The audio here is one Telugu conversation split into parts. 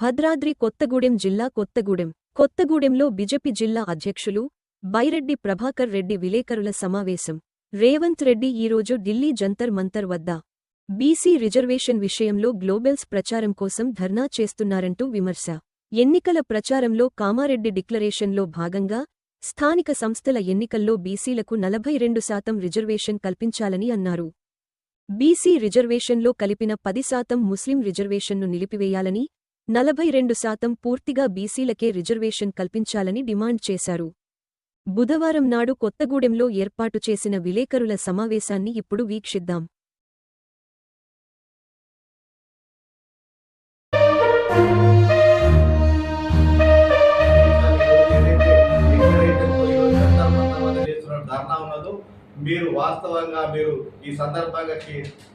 భద్రాద్రి కొత్తగూడెం జిల్లా కొత్తగూడెం. కొత్తగూడెంలో బిజెపి జిల్లా అధ్యక్షులు బైరెడ్డి ప్రభాకర్ రెడ్డి విలేకరుల సమావేశం. రేవంత్ రెడ్డి ఈరోజు ఢిల్లీ జంతర్ మంతర్ వద్ద. బీసీ రిజర్వేషన్ విషయంలో గ్లోబెల్స్ ప్రచారం కోసం ధర్నా చేస్తున్నారంటూ విమర్శ. ఎన్నికల ప్రచారంలో కామారెడ్డి డిక్లరేషన్లో భాగంగా స్థానిక సంస్థల ఎన్నికల్లో బీసీలకు నలభై రెండు శాతం రిజర్వేషన్ కల్పించాలని అన్నారు. బీసీ రిజర్వేషన్లో కలిపిన పది శాతం ముస్లిం రిజర్వేషన్ను నిలిపివేయాలని నలభై రెండు శాతం పూర్తిగా బీసీలకే రిజర్వేషన్ కల్పించాలని డిమాండ్ చేశారు. బుధవారం నాడు కొత్తగూడెంలో ఏర్పాటు చేసిన విలేకరుల సమావేశాన్ని ఇప్పుడు వీక్షిద్దాం. ధర్నా ఉన్నదో మీరు వాస్తవంగా మీరు ఈ సందర్భంగా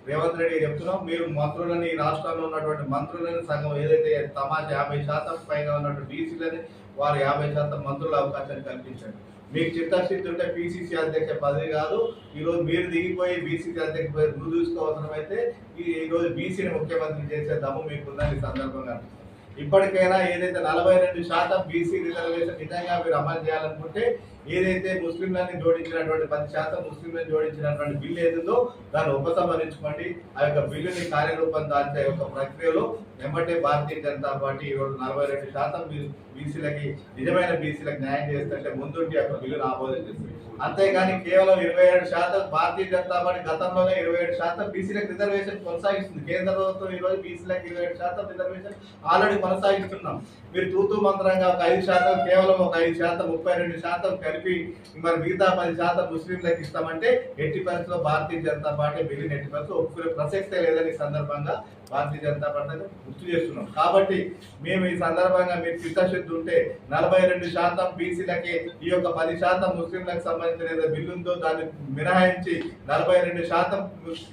రేవంత్ రెడ్డి చెప్తున్నాం. మీరు మంత్రులని ఈ రాష్ట్రంలో ఉన్నటువంటి మంత్రులని సంఘం ఏదైతే సమాజ యాభై శాతం పైగా ఉన్నటువంటి బీసీలని వారు యాభై శాతం మంత్రుల అవకాశం కల్పించండి. మీకు చిత్తశుద్ధి ఉంటే పిసిసి అధ్యక్ష పదవి కాదు. ఈరోజు మీరు దిగిపోయి బీసీసీ అధ్యక్ష పదవి నువ్వు చూసుకోవసరమైతే ఈ ఈరోజు బీసీని ముఖ్యమంత్రి చేసే దమ్ము మీకు ఉందని సందర్భంగా ఇప్పటికైనా ఏదైతే నలభై రెండు శాతం బీసీ రిజర్వేషన్ నిజంగా మీరు అమలు చేయాలనుకుంటే ఏదైతే ముస్లింలని జోడించినటువంటి పది శాతం ముస్లింలను జోడించినటువంటి బిల్లు ఏదో దాన్ని ఉపసంహరించుకోండి. ఆ యొక్క బిల్లుని కార్యరూపం దాల్చే యొక్క ప్రక్రియలో వెంబటే భారతీయ జనతా పార్టీ ఈరోజు నలభై రెండు శాతం బీసీలకి నిజమైన బీసీలకు న్యాయం చేస్తుంటే ముందుండి యొక్క బిల్లును ఆమోదం చేస్తుంది. అంతేగాని కేవలం ఇరవై ఏడు శాతం భారతీయ జనతా పార్టీ గతంలోనే ఇరవై ఏడు శాతం బీసీలకు రిజర్వేషన్ కొనసాగిస్తుంది. కేంద్ర ప్రభుత్వం ఈరోజు బీసీలకు ఇరవై ఏడు శాతం రిజర్వేషన్ ఆల్రెడీ కొనసాగిస్తున్నాం. మీరు తూతూ మంత్రంగా ఒక ఐదు శాతం కేవలం ఒక ఐదు శాతం ముప్పై రెండు శాతం కలిపి మరి మిగతా పది శాతం ముస్లింలకు ఇస్తామంటే ఎట్టి పరిస్థితుల్లో భారతీయ జనతా పార్టీ బిల్లుని ఎట్టి పరిస్థితుల్లో ఒప్పుకునే ప్రసక్తే లేదని ఈ సందర్భంగా భారతీయ జనతా పార్టీ గుర్తు చేస్తున్నాం. కాబట్టి మేము ఈ సందర్భంగా మీరు చిత్తశుద్ధి ఉంటే నలభై రెండు శాతం బీసీలకి ఈ యొక్క పది శాతం ముస్లింలకు సంబంధించిన ఏదో బిల్లు ఉందో దాన్ని మినహాయించి నలభై రెండు శాతం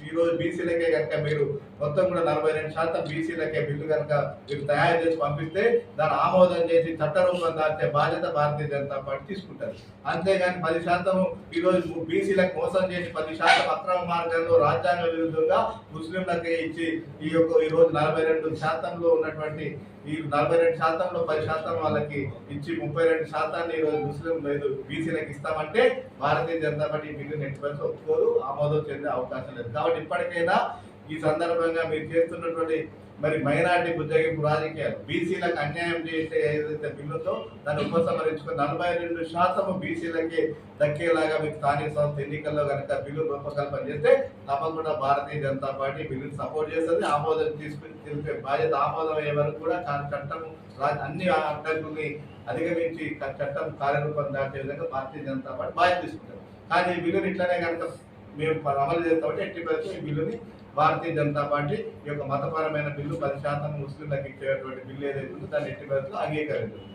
ఈరోజు బీసీలకే కనుక మీరు మొత్తం కూడా నలభై రెండు శాతం బీసీలకే బిల్లు కనుక మీరు తయారు చేసి పంపిస్తే దాన్ని ఆమోదం చేసి చట్టరూపం దాచే బాధ్యత భారతీయ జనతా పార్టీ తీసుకుంటారు అంతేగాని పది శాతం ఈరోజు బీసీలకు మోసం చేసి పది శాతం అక్రమ మార్గంలో రాజ్యాంగ విరుద్ధంగా ముస్లింలకి ఇచ్చి ఈ యొక్క ఈరోజు నలభై రెండు శాతంలో ఉన్నటువంటి ఈ నలభై రెండు శాతంలో పది శాతం వాళ్ళకి ఇచ్చి ముప్పై రెండు శాతాన్ని ఈ రోజు ముస్లిం లేదు బీసీలకు ఇస్తామంటే భారతీయ జనతా పార్టీ ఈ నెట్వర్క్ ఒప్పుకోరు ఆమోదం చెందే అవకాశం లేదు. కాబట్టి ఇప్పటికైనా ఈ సందర్భంగా మీరు చేస్తున్నటువంటి మరి మైనార్టీ బుజ్జగింపు రాజకీయాలు. బీసీలకు అన్యాయం చేసే ఏదైతే బిల్లుతో దాన్ని ఉపసంహరించుకుని నలభై రెండు శాతం బీసీలకి దక్కేలాగా మీకు స్థానిక సంస్థ ఎన్నికల్లో కనుక బిల్లు రూపకల్పన చేస్తే తప్పకుండా భారతీయ జనతా పార్టీ బిల్లుని సపోర్ట్ చేస్తుంది. ఆమోదం తీసుకుని తెలిపే బాధ్యత ఆమోదం అయ్యే వరకు కూడా కా- చట్టం అన్ని అడ్డంకుల్ని అధిగమించి చట్టం కార్యరూపం దాటే విధంగా భారతీయ జనతా పార్టీ బాధ్యత తీసుకుంటారు కానీ ఈ బిల్లుని ఇట్లనే కనుక మేము అమలు చేస్తామంటే ఎట్టి పరిస్థితి ఈ బిల్లుని భారతీయ జనతా పార్టీ ఈ యొక్క మతపరమైన బిల్లు పది శాతం ముస్లింలకు ఇచ్చేటువంటి బిల్లు ఏదైతే ఉందో దాన్ని ఎట్టి పరిస్థితుల్లో అంగీకరించారు